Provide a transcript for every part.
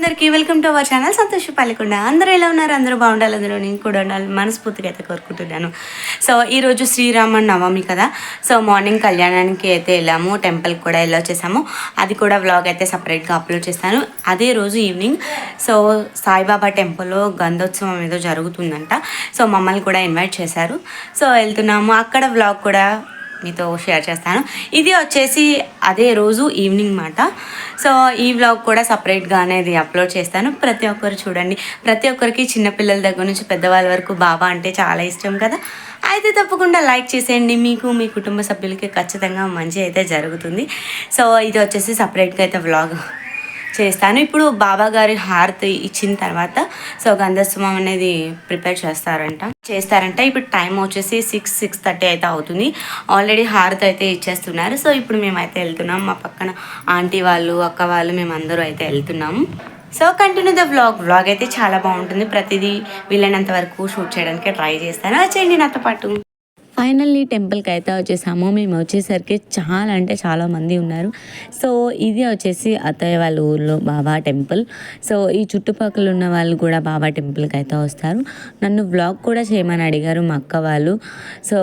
అందరికీ welcome to our channel Santosh Pallikonda అందరూ ఎలా ఉన్నారు? అందరూ బాగుండాలి. అందరూ నేను కూడా ఉండాలి మనస్ఫూర్తిగా అయితే కోరుకుంటున్నాను. సో ఈరోజు శ్రీరామ నవమి కదా. సో మార్నింగ్ కళ్యాణానికి అయితే వెళ్ళాము. టెంపుల్కి కూడా వెళ్ళి వచ్చేసాము అది కూడా వ్లాగ్ అయితే సపరేట్గా అప్లోడ్ చేస్తాను. అదే రోజు ఈవినింగ్. సో సాయిబాబా టెంపుల్లో గంధోత్సవం ఏదో జరుగుతుందంట. సో మమ్మల్ని కూడా ఇన్వైట్ చేశారు. సో వెళ్తున్నాము. అక్కడ వ్లాగ్ కూడా మీతో షేర్ చేస్తాను. ఇది వచ్చేసి అదే రోజు ఈవినింగ్ మాట. సో ఈ వ్లాగ్ కూడా సపరేట్గా అనేది అప్లోడ్ చేస్తాను. ప్రతి ఒక్కరు చూడండి. ప్రతి ఒక్కరికి చిన్నపిల్లల దగ్గర నుంచి పెద్దవాళ్ళ వరకు బాబా అంటే చాలా ఇష్టం కదా. అయితే తప్పకుండా లైక్ చేసేయండి. మీకు మీ కుటుంబ సభ్యులకి ఖచ్చితంగా మంచి అయితే జరుగుతుంది. సో ఇది వచ్చేసి సపరేట్గా అయితే వ్లాగ్ చేస్తాను. ఇప్పుడు బాబా గారి హారతి ఇచ్చిన తర్వాత సో గంధస్వమం అనేది ప్రిపేర్ చేస్తారంట. చేస్తారంట. ఇప్పుడు టైం వచ్చేసి సిక్స్ సిక్స్ థర్టీ అయితే అవుతుంది. ఆల్రెడీ హారతి అయితే ఇచ్చేస్తున్నారు. సో ఇప్పుడు మేమైతే వెళ్తున్నాం. మా పక్కన ఆంటీ వాళ్ళు అక్క వాళ్ళు మేము అందరూ అయితే వెళ్తున్నాము so continue the vlog. Vlog అయితే చాలా బాగుంటుంది. ప్రతిదీ వీలైనంత వరకు షూట్ చేయడానికి ట్రై చేస్తాను. చేయండి నాతో పాటు. ఫైనల్లీ టెంపుల్కి అయితే వచ్చేసాము. మేము వచ్చేసరికి చాలా అంటే చాలా మంది ఉన్నారు. సో ఇది వచ్చేసి అత్తయ్య వాళ్ళ ఊర్లో బాబా టెంపుల్. సో ఈ చుట్టుపక్కల ఉన్న వాళ్ళు కూడా బాబా టెంపుల్కి అయితే వస్తారు. నన్ను వ్లాగ్ కూడా చేయమని అడిగారు మా అక్క వాళ్ళు. సో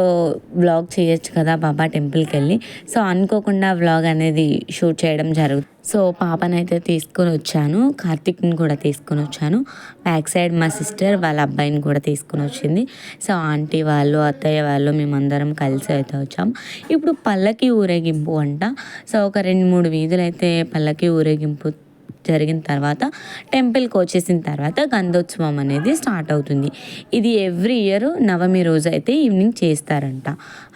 వ్లాగ్ చేయొచ్చు కదా బాబా టెంపుల్కి వెళ్ళి. సో అనుకోకుండా వ్లాగ్ అనేది షూట్ చేయడం జరుగుతుంది సో పాపనైతే తీసుకొని వచ్చాను కార్తిక్ని కూడా తీసుకొని వచ్చాను. బ్యాక్ సైడ్ మా సిస్టర్ వాళ్ళ అబ్బాయిని కూడా తీసుకొని వచ్చింది. సో ఆంటీ వాళ్ళు అత్తయ్య వాళ్ళు మేమందరం కలిసి అయితే వచ్చాం. ఇప్పుడు పల్లకి ఊరేగింపు అంట. సో ఒక రెండు మూడు వీధులు అయితే పల్లకి ఊరేగింపు జరిగిన తర్వాత టెంపుల్కి వచ్చేసిన తర్వాత గంధోత్సవం అనేది స్టార్ట్ అవుతుంది. ఇది ఎవ్రీ ఇయర్ నవమి రోజు అయితే ఈవినింగ్ చేస్తారంట.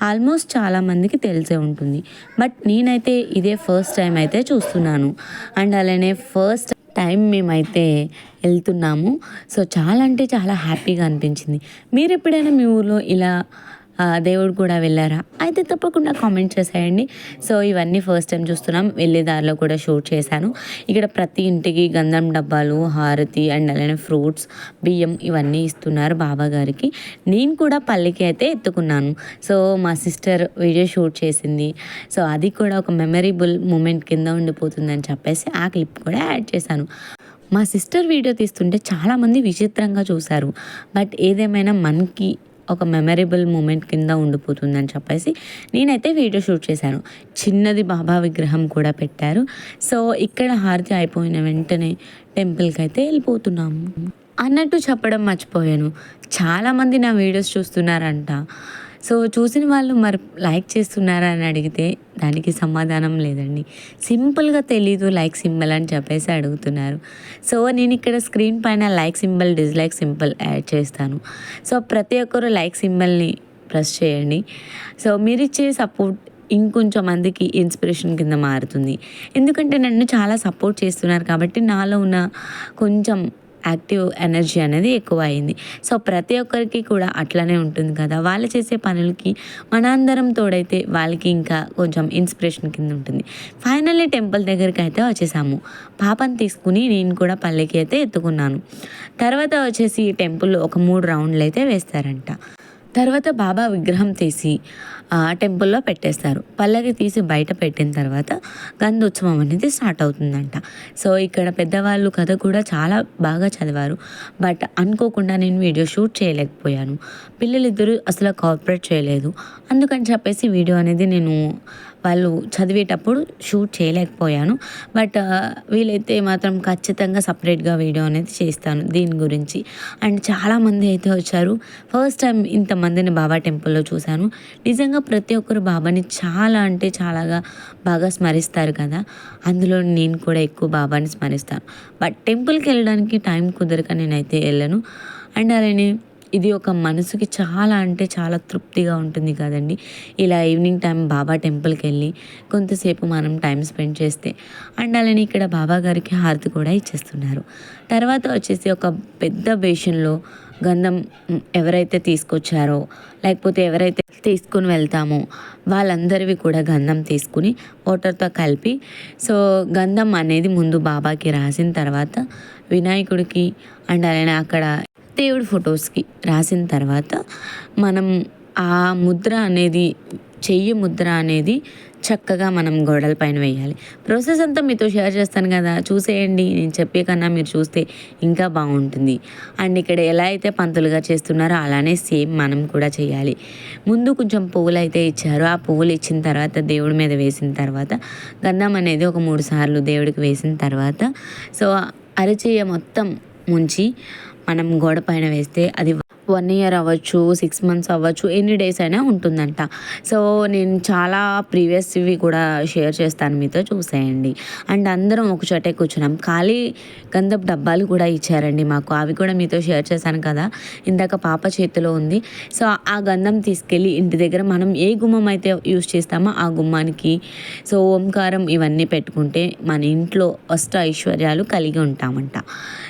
ఆల్మోస్ట్ చాలామందికి తెలిసే ఉంటుంది. బట్ నేనైతే ఇదే ఫస్ట్ టైం అయితే చూస్తున్నాను. అండ్ అలానే ఫస్ట్ టైం మేమైతే వెళ్తున్నాము. సో చాలా అంటే చాలా హ్యాపీగా అనిపించింది. మీరు ఎప్పుడైనా మీ ఊర్లో ఇలా దేవుడు కూడా వెళ్ళారా? అయితే తప్పకుండా కామెంట్ చేసేయండి. సో ఇవన్నీ ఫస్ట్ టైం చూస్తున్నాం. వెళ్ళే దారిలో కూడా షూట్ చేశాను. ఇక్కడ ప్రతి ఇంటికి గంధం డబ్బాలు హారతి అండ్ అలానే ఫ్రూట్స్ బియ్యం ఇవన్నీ ఇస్తున్నారు బాబా గారికి. నేను కూడా పల్లికి అయితే ఎత్తుకున్నాను. సో మా సిస్టర్ వీడియో షూట్ చేసింది. సో అది కూడా ఒక మెమరబుల్ మూమెంట్ కింద ఉండిపోతుందని చెప్పేసి ఆ క్లిప్ కూడా యాడ్ చేశాను. మా సిస్టర్ వీడియో తీస్తుంటే చాలామంది విచిత్రంగా చూశారు. బట్ ఏదేమైనా మనకి ఒక మెమరబుల్ మూమెంట్ కింద ఉండిపోతుందని చెప్పేసి నేనైతే వీడియో షూట్ చేశాను. చిన్నది బాబా విగ్రహం కూడా పెట్టారు. సో ఇక్కడ హారతి అయిపోయిన వెంటనే టెంపుల్కి అయితే వెళ్ళిపోతున్నాము అన్నట్టు చెప్పడం మర్చిపోయాను. చాలామంది నా వీడియోస్ చూస్తున్నారంట. సో చూసిన వాళ్ళు మరి లైక్ చేస్తున్నారా అని అడిగితే దానికి సమాధానం లేదండి. సింపుల్గా తెలీదు లైక్ సింబల్ అని చెప్పేసి అడుగుతున్నారు. సో నేను ఇక్కడ స్క్రీన్ పైన like symbol dislike symbol add చేస్తాను. సో ప్రతి ఒక్కరు లైక్ సింబల్ని ప్రెస్ చేయండి. సో మీరు ఇచ్చే సపోర్ట్ ఇంకొంచెం మందికి ఇన్స్పిరేషన్ కింద మారుతుంది. ఎందుకంటే నన్ను చాలా సపోర్ట్ చేస్తున్నారు కాబట్టి నాలో ఉన్న కొంచెం యాక్టివ్ ఎనర్జీ అనేది ఎక్కువ అయింది సో ప్రతి ఒక్కరికి కూడా అట్లనే ఉంటుంది కదా. వాళ్ళు చేసే పనులకి మనందరం తోడైతే వాళ్ళకి ఇంకా కొంచెం ఇన్స్పిరేషన్ కింద ఉంటుంది. ఫైనల్లీ టెంపుల్ దగ్గరికి అయితే వచ్చేసాము. పాపను తీసుకుని నేను కూడా పల్లెకి అయితే ఎత్తుకున్నాను. తర్వాత వచ్చేసి టెంపుల్ టెంపుల్లో ఒక మూడు రౌండ్లు అయితే వేస్తారంట. తర్వాత బాబా విగ్రహం తీసి ఆ టెంపుల్లో పెట్టేస్తారు. పల్లకి తీసి బయట పెట్టిన తర్వాత గంధోత్సవం అనేది స్టార్ట్ అవుతుందంట. సో ఇక్కడ పెద్దవాళ్ళు కథ కూడా చాలా బాగా చదివారు. బట్ అనుకోకుండా నేను వీడియో షూట్ చేయలేకపోయాను. పిల్లలిద్దరూ అసలు కోఆపరేట్ చేయలేదు. అందుకని చెప్పేసి వీడియో అనేది నేను వాళ్ళు చదివేటప్పుడు షూట్ చేయలేకపోయాను. బట్ వీలైతే మాత్రం ఖచ్చితంగా సపరేట్గా వీడియో అనేది చేస్తాను దీని గురించి. అండ్ చాలామంది అయితే వచ్చారు. ఫస్ట్ టైం ఇంతమందిని బాబా టెంపుల్లో చూశాను. నిజంగా ప్రతి ఒక్కరు బాబాని చాలా అంటే చాలాగా బాగా స్మరిస్తారు కదా. అందులో నేను కూడా ఎక్కువ బాబాని స్మరిస్తాను. బట్ టెంపుల్కి వెళ్ళడానికి టైం కుదరక నేనైతే వెళ్ళను. అండ్ అలానే ఇది ఒక మనసుకి చాలా అంటే చాలా తృప్తిగా ఉంటుంది కదండి. ఇలా ఈవినింగ్ టైం బాబా టెంపుల్కి వెళ్ళి కొంతసేపు మనం టైం స్పెండ్ చేస్తే అండ్ అలానే ఇక్కడ బాబా గారికి హారతి కూడా ఇచ్చేస్తున్నారు. తర్వాత వచ్చేసి ఒక పెద్ద బేషన్లో గంధం ఎవరైతే తీసుకొచ్చారో లేకపోతే ఎవరైతే తీసుకుని వెళ్తామో వాళ్ళందరివి కూడా గంధం తీసుకుని వాటర్తో కలిపి సో గంధం అనేది ముందు బాబాకి రాసిన తర్వాత వినాయకుడికి అండ్ అలానే అక్కడ దేవుడి ఫొటోస్కి రాసిన తర్వాత మనం ఆ ముద్ర అనేది చెయ్యి ముద్ర అనేది చక్కగా మనం గోడల పైన వేయాలి. ప్రాసెస్ అంతా మీతో షేర్ చేస్తాను కదా చూసేయండి. నేను చెప్పే కన్నా మీరు చూస్తే ఇంకా బాగుంటుంది. అండ్ ఇక్కడ ఎలా అయితే పంతులుగా చేస్తున్నారో అలానే సేమ్ మనం కూడా చేయాలి. ముందు కొంచెం పువ్వులు అయితే ఇచ్చారు. ఆ పువ్వులు ఇచ్చిన తర్వాత దేవుడి మీద వేసిన తర్వాత గంధం అనేది ఒక మూడు సార్లు దేవుడికి వేసిన తర్వాత సో అరచేయ మొత్తం ముంచి మనం గోడ పైన వేస్తే అది వన్ ఇయర్ అవ్వచ్చు సిక్స్ మంత్స్ అవ్వచ్చు ఎన్ని డేస్ అయినా ఉంటుందంట. సో నేను చాలా ప్రీవియస్ ఇవి కూడా షేర్ చేస్తాను మీతో చూసేయండి. అండ్ అందరం ఒక చోటే కూర్చున్నాం. ఖాళీ గంధపు డబ్బాలు కూడా ఇచ్చారండి మాకు. అవి కూడా మీతో షేర్ చేశాను కదా. ఇందాక పాప చేతిలో ఉంది. సో ఆ గంధం తీసుకెళ్ళి ఇంటి దగ్గర మనం ఏ గుమ్మం అయితే యూస్ చేస్తామో ఆ గుమ్మానికి సో ఓంకారం ఇవన్నీ పెట్టుకుంటే మన ఇంట్లో అష్ట ఐశ్వర్యాలు కలిగి ఉంటామంట.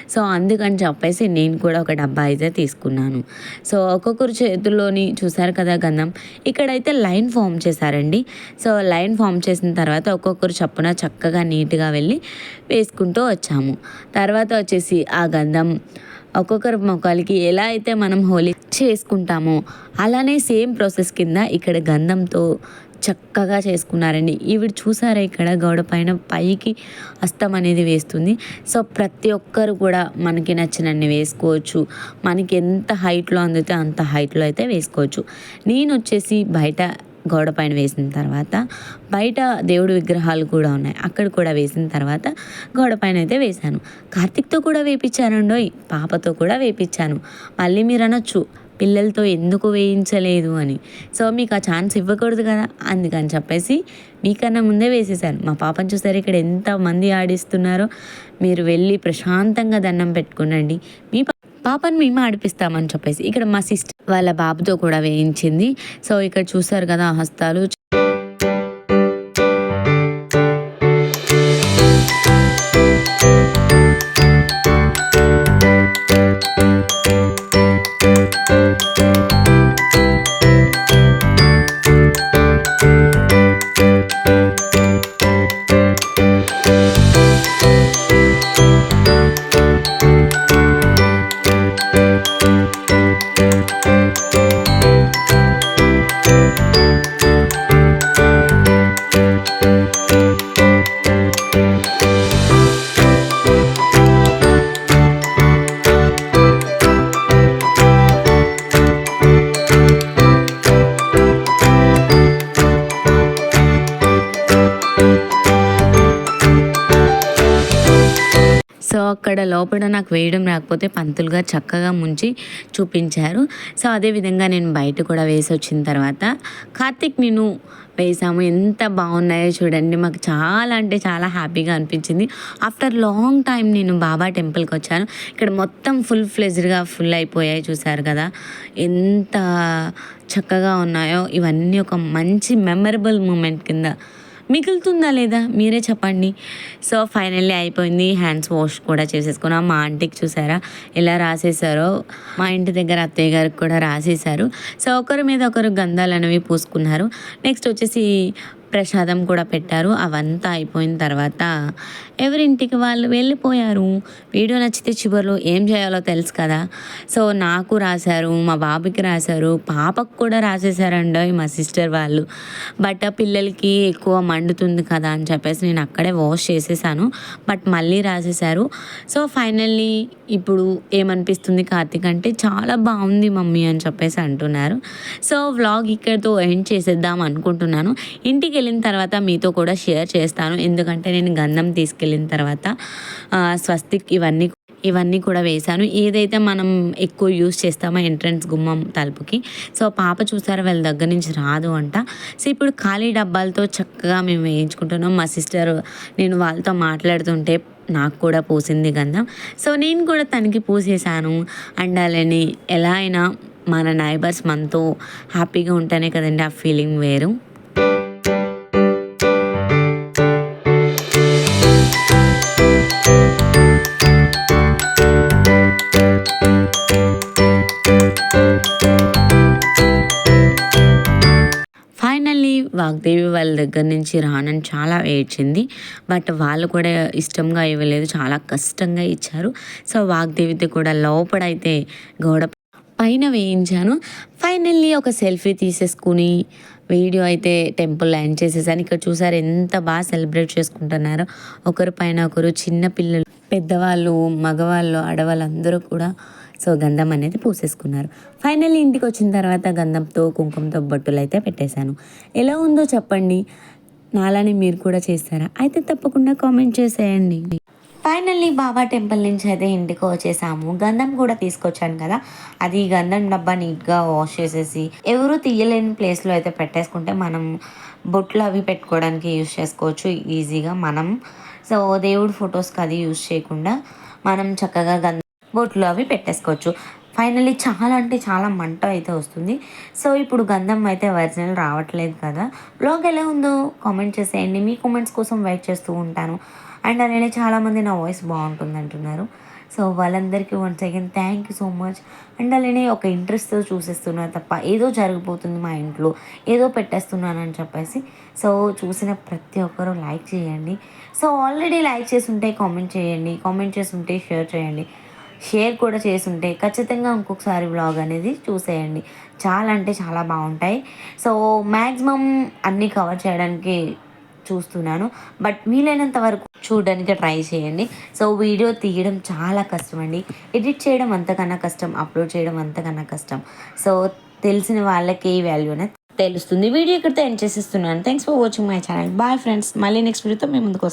సో అందుకని చెప్పేసి నేను కూడా ఒక డబ్బా అయితే తీసుకున్నాను. సో ఒక్కొక్కరు చేతుల్లోని చూశారు కదా గంధం. ఇక్కడైతే లైన్ ఫామ్ చేశారండి. సో లైన్ ఫామ్ చేసిన తర్వాత ఒక్కొక్కరు చప్పున చక్కగా నీట్గా వెళ్ళి వేసుకుంటూ వచ్చాము. తర్వాత వచ్చేసి ఆ గంధం ఒక్కొక్కరి మొక్కలకి ఎలా అయితే మనం హోలీ చేసుకుంటామో అలానే సేమ్ ప్రాసెస్ కింద ఇక్కడ గంధంతో చక్కగా చేసుకున్నారండి. ఈవిడ చూసారా ఇక్కడ గోడ పైన పైకి అస్తం అనేది వేస్తుంది. సో ప్రతి ఒక్కరు కూడా మనకి నచ్చినన్ని వేసుకోవచ్చు. మనకి ఎంత హైట్లో అందితే అంత హైట్లో అయితే వేసుకోవచ్చు. నేను వచ్చేసి బయట గోడ పైన వేసిన తర్వాత బయట దేవుడి విగ్రహాలు కూడా ఉన్నాయి. అక్కడ కూడా వేసిన తర్వాత గోడ పైన అయితే వేశాను. కార్తిక్తో కూడా వేపించానండోయ్ పాపతో కూడా వేపించాను. మళ్ళీ మీరు అనొచ్చు పిల్లలతో ఎందుకు వేయించలేదు అని. సో మీకు ఆ ఛాన్స్ ఇవ్వకూడదు కదా? అందుకని చెప్పేసి మీకన్నా ముందే వేసేసాను మా పాపను చూసారు ఇక్కడ ఎంతమంది ఆడిస్తున్నారో. మీరు వెళ్ళి ప్రశాంతంగా దండం పెట్టుకునండి. మీ పాపను మేము ఆడిపిస్తామని చెప్పేసి ఇక్కడ మా సిస్టర్ వాళ్ళ బాబుతో కూడా వేయించింది. సో ఇక్కడ చూసారు కదా హస్తాలు. అక్కడ లోపల నాకు వేయడం రాకపోతే పంతులుగా చక్కగా ముంచి చూపించారు. సో అదే విధంగా నేను బయట కూడా వేసి వచ్చిన తర్వాత కార్తిక్ నేను వేసాము. ఎంత బాగున్నాయో చూడండి. మాకు చాలా అంటే చాలా హ్యాపీగా అనిపించింది. ఆఫ్టర్ లాంగ్ టైం నేను బాబా టెంపుల్కి వచ్చాను. ఇక్కడ మొత్తం ఫుల్ ఫ్లెజ్డ్గా ఫుల్ అయిపోయాయి చూసారు కదా. ఎంత చక్కగా ఉన్నాయో. ఇవన్నీ ఒక మంచి మెమరబుల్ మూమెంట్ కింద మిగులుతుందా లేదా? మీరే చెప్పండి. సో ఫైనల్లీ అయిపోయింది. హ్యాండ్స్ వాష్ కూడా చేసేసుకున్నాం. మా ఆంటీకి చూసారా? ఎలా రాసేసారో మా ఇంటి దగ్గర అత్తయ్య గారికి కూడా రాసేసారు సో ఒకరి మీద ఒకరు గంధాలు అనేవి పూసుకున్నారు. నెక్స్ట్ వచ్చేసి ప్రసాదం కూడా పెట్టారు. అవంతా అయిపోయిన తర్వాత ఎవరింటికి వాళ్ళు వెళ్ళిపోయారు? వీడియో నచ్చితే చివరిలో ఏం చేయాలో తెలుసు కదా. సో నాకు రాశారు మా బాబుకి రాశారు పాపకు కూడా రాసేసారండి మా సిస్టర్ వాళ్ళు. బట్ పిల్లలకి ఎక్కువ మండుతుంది కదా అని చెప్పేసి నేను అక్కడే వాష్ చేసేసాను. బట్ మళ్ళీ రాసేసారు సో ఫైనల్లీ ఇప్పుడు ఏమనిపిస్తుంది కార్తీక్ అంటే చాలా బాగుంది మమ్మీ అని చెప్పేసి అంటున్నారు. సో వ్లాగ్ ఇక్కడితో ఎండ్ చేసేద్దాం అనుకుంటున్నాను. ఇంటికి వెళ్ళిన తర్వాత మీతో కూడా షేర్ చేస్తాను. ఎందుకంటే నేను గంధం వెళ్ళిన తర్వాత స్వస్తిక్ ఇవన్నీ ఇవన్నీ కూడా వేశాను. ఏదైతే మనం ఎక్కువ యూస్ చేస్తామో ఎంట్రన్స్ గుమ్మం తలుపుకి. సో పాప చూసారా వాళ్ళ దగ్గర నుంచి రాదు అంట. సో ఇప్పుడు ఖాళీ డబ్బాలతో చక్కగా మేము వేయించుకుంటున్నాం. మా సిస్టర్ నేను వాళ్ళతో మాట్లాడుతుంటే నాకు కూడా పూసింది గంధం. సో నేను కూడా తనకి పూసేసాను అండ్ ఎలా అయినా మన నైబర్స్ మనతో హ్యాపీగా ఉంటేనే కదండి ఆ ఫీలింగ్ వేరు. ఫైనల్లీ వాళ్ళ దగ్గర నుంచి రానని చాలా ఏడ్చింది. బట్ వాళ్ళు కూడా ఇష్టంగా ఇవ్వలేదు. చాలా కష్టంగా ఇచ్చారు. సో వాగ్దేవితో కూడా లోపడైతే గోడ పైన వేయించాను. ఫైనల్లీ ఒక సెల్ఫీ తీసేసుకుని వీడియో అయితే టెంపుల్ ఎండ్ చేసేసాను. ఇక్కడ చూసారు ఎంత బాగా సెలబ్రేట్ చేసుకుంటున్నారో. ఒకరి పైన ఒకరు చిన్న పిల్లలు పెద్దవాళ్ళు మగవాళ్ళు ఆడవాళ్ళు అందరూ కూడా సో గంధం అనేది పూసేసుకున్నారు. ఫైనల్లీ ఇంటికి వచ్చిన తర్వాత గంధంతో కుంకుమతో బొట్టులు అయితే పెట్టేశాను. ఎలా ఉందో చెప్పండి. నాలానే మీరు కూడా చేస్తారా? అయితే తప్పకుండా కామెంట్ చేసేయండి. ఫైనల్లీ బాబా టెంపుల్ నుంచి అయితే ఇంటికి వచ్చేసాము. గంధం కూడా తీసుకొచ్చాను కదా. అది గంధం డబ్బా నీట్గా వాష్ చేసేసి ఎవరు తీయలేని ప్లేస్లో అయితే పెట్టేసుకుంటే మనం బొట్లు అవి పెట్టుకోవడానికి యూజ్ చేసుకోవచ్చు. ఈజీగా మనం. సో దేవుడి ఫొటోస్కి అది యూజ్ చేయకుండా మనం చక్కగా గంధం బొట్లు అవి పెట్టేసుకోవచ్చు. ఫైనల్లీ చాలా అంటే చాలా మంట అయితే వస్తుంది. సో ఇప్పుడు గంధం అయితే ఒరిజినల్ రావట్లేదు కదా. బ్లాగ్ ఎలా ఉందో కామెంట్ చేసేయండి. మీ కామెంట్స్ కోసం వెయిట్ చేస్తూ ఉంటాను. అండ్ అలానే చాలామంది నా వాయిస్ బాగుంటుంది అంటున్నారు. సో వాళ్ళందరికీ once again thank you so much and అలానే ఒక ఇంట్రెస్ట్తో చూసేస్తున్నారు తప్ప ఏదో జరిగిపోతుంది మా ఇంట్లో. ఏదో పెట్టేస్తున్నానని చెప్పేసి. సో చూసిన ప్రతి ఒక్కరూ లైక్ చేయండి. సో ఆల్రెడీ లైక్ చేసి ఉంటే కామెంట్ చేయండి. కామెంట్ చేసి ఉంటే షేర్ చేయండి. షేర్ కూడా చేసుంటే ఖచ్చితంగా ఇంకొకసారి వ్లాగ్ అనేది చూసేయండి. చాలా అంటే చాలా బాగుంటాయి. సో మ్యాక్సిమం అన్నీ కవర్ చేయడానికి చూస్తున్నాను. బట్ వీలైనంత వరకు చూడడానికి ట్రై చేయండి. సో వీడియో తీయడం చాలా కష్టం అండి. ఎడిట్ చేయడం అంతకన్నా కష్టం. అప్లోడ్ చేయడం అంతకన్నా కష్టం. సో తెలిసిన వాళ్ళకి ఈ వాల్యూ అనేది తెలుస్తుంది. వీడియో ఇక్కడితో ఎండ్ చేసేస్తున్నాను. Thanks for watching my channel bye friends మళ్ళీ నెక్స్ట్ వీడియోతో మేము ముందుకు వస్తాం